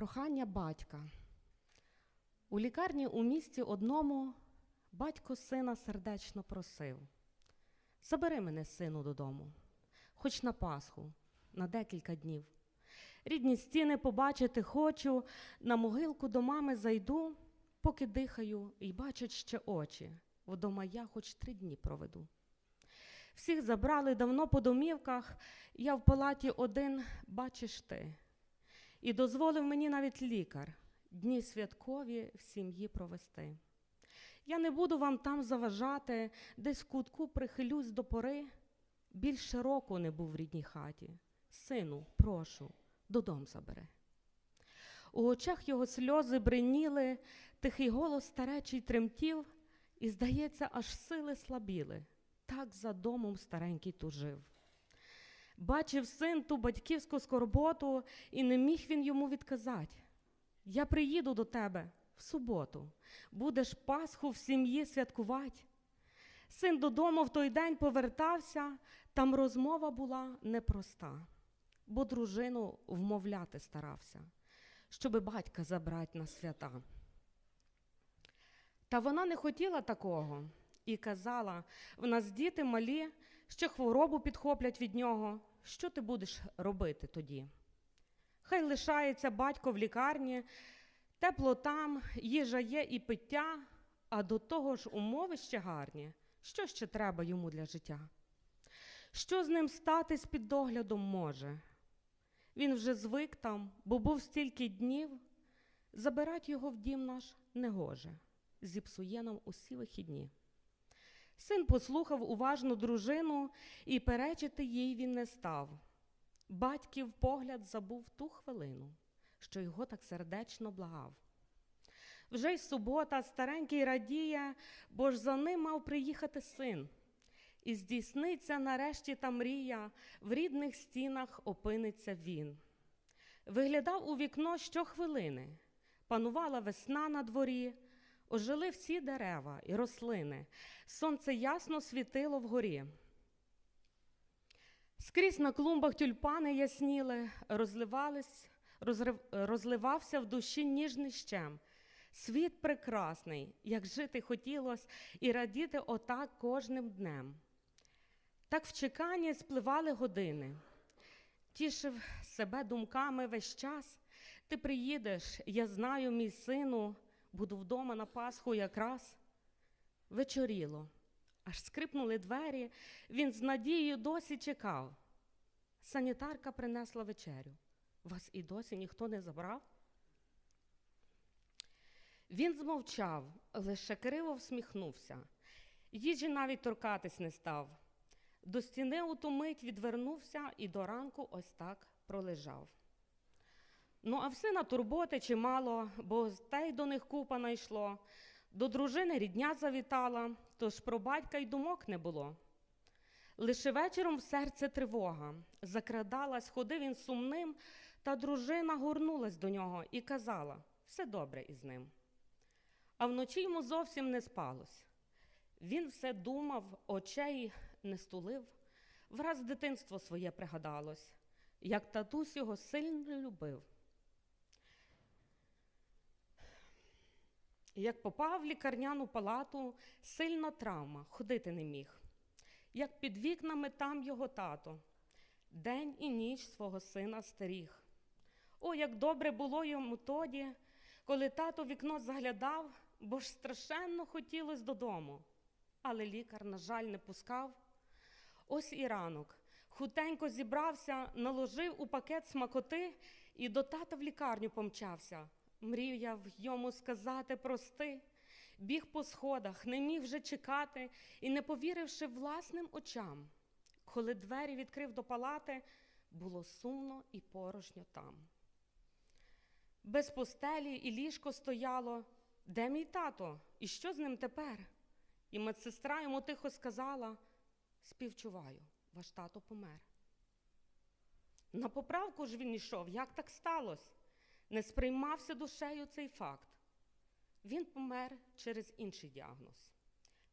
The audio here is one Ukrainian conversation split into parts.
Прохання батька. У лікарні у місті одному батько сина сердечно просив: Забери мене, сину, додому, хоч на Пасху, на декілька днів. Рідні стіни побачити хочу, на могилку до мами зайду, поки дихаю і бачать ще очі. Вдома я хоч три дні проведу. Всіх забрали давно по домівках, я в палаті один, бачиш ти. І дозволив мені навіть лікар дні святкові в сім'ї провести. Я не буду вам там заважати, десь в кутку прихилюсь до пори. Більше року не був в рідній хаті. Сину, прошу, додому забери. У очах його сльози бриніли, тихий голос старечий тремтів, і, здається, аж сили слабіли. Так за домом старенький тужив. Бачив син ту батьківську скорботу, і не міг він йому відказати. Я приїду до тебе в суботу, будеш Пасху в сім'ї святкувати. Син додому в той день повертався, там розмова була непроста, бо дружину вмовляти старався, щоби батька забрати на свята. Та вона не хотіла такого і казала: в нас діти малі, ще хворобу підхоплять від нього. Що ти будеш робити тоді? Хай лишається батько в лікарні, тепло там, їжа є і пиття, а до того ж умови ще гарні. Що ще треба йому для життя? Що з ним статись під доглядом може? Він вже звик там, бо був стільки днів, забирать його в дім наш не гоже, зіпсує нам усі вихідні. Син послухав уважно дружину, і перечити їй він не став. Батьків погляд забув ту хвилину, що його так сердечно благав. Вже й субота старенький радіє, бо ж за ним мав приїхати син. І здійсниться нарешті та мрія, в рідних стінах опиниться він. Виглядав у вікно щохвилини, панувала весна на дворі, ожили всі дерева і рослини, сонце ясно світило вгорі. Скрізь на клумбах тюльпани ясніли, розливались, розрив, розливався в душі ніжний щем. Світ прекрасний, як жити хотілось і радіти отак кожним днем. Так в чеканні спливали години, тішив себе думками весь час. Ти приїдеш, я знаю, мій сину, буду вдома на Пасху якраз. Вечоріло, аж скрипнули двері, він з надією досі чекав. Санітарка принесла вечерю. Вас і досі ніхто не забрав? Він змовчав, лише криво всміхнувся. Їжі навіть торкатись не став. До стіни у ту мить відвернувся і до ранку ось так пролежав. Ну, а в сина турботи чимало, бо та й до них купа найшло. До дружини рідня завітала, тож про батька й думок не було. Лише вечором в серце тривога закрадалась, ходив він сумним, та дружина горнулась до нього і казала все добре із ним. А вночі йому зовсім не спалось. Він все думав, очей не стулив, враз дитинство своє пригадалось, як татусь його сильно любив. Як попав в лікарняну палату, сильна травма, ходити не міг. Як під вікнами там його тато, день і ніч свого сина стеріг. О, як добре було йому тоді, коли тато вікно заглядав, бо ж страшенно хотілось додому. Але лікар, на жаль, не пускав. Ось і ранок. Хутенько зібрався, наложив у пакет смакоти і до тата в лікарню помчався. Мріяв йому сказати прости, біг по сходах, не міг вже чекати і, не повіривши власним очам, коли двері відкрив до палати, було сумно і порожньо там. Без постелі і ліжко стояло. Де мій тато? І що з ним тепер? І медсестра йому тихо сказала: співчуваю, ваш тато помер. На поправку ж він йшов, як так сталося? Не сприймався душею цей факт. Він помер через інший діагноз.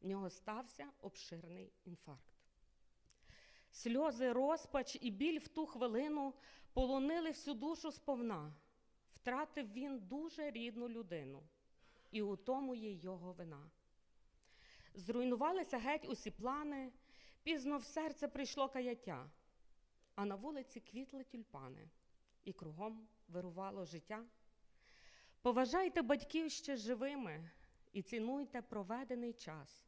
В нього стався обширний інфаркт. Сльози, розпач і біль в ту хвилину полонили всю душу сповна. втратив він дуже рідну людину, і у тому є його вина. Зруйнувалися геть усі плани, пізно в серце прийшло каяття, а на вулиці квітли тюльпани, і кругом вирувало життя. Поважайте батьків ще живими і цінуйте проведений час.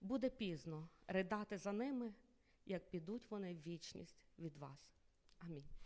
Буде пізно ридати за ними, як підуть вони в вічність від вас. Амінь.